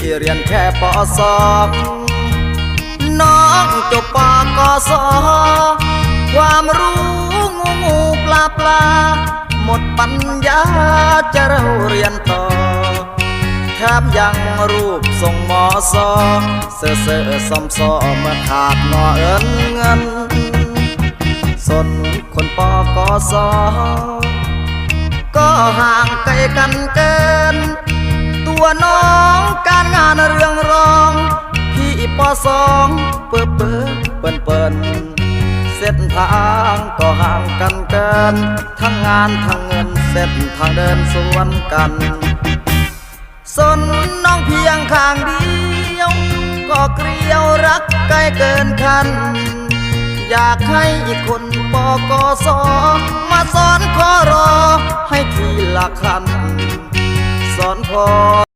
เรียนแค่ปสองน้องจบปกสความรู้งูงูปลาปลา หมดปัญญาจะเราเรียนต่อแถมยังรูปทรงหมอซอเสือเสอซอมซอเมื่อขาดงอเอินเงิน สนคนปอกสก็ห่างไกลกันเกิน ตัวน้องการงานเรื่องรอง พี่ปสองเปิดเปิดเปินเปินเส้นทางก็ห่างกันเกิน ทั้งงานทั้งเงินเส้นทางเดินสวนกัน สนน้องเพียงข้างเดียว ก็เกลียวรักใกล้เกินคัน อยากให้อีกคนปกสมาสอนขอรอให้ทีละคำสอนพอ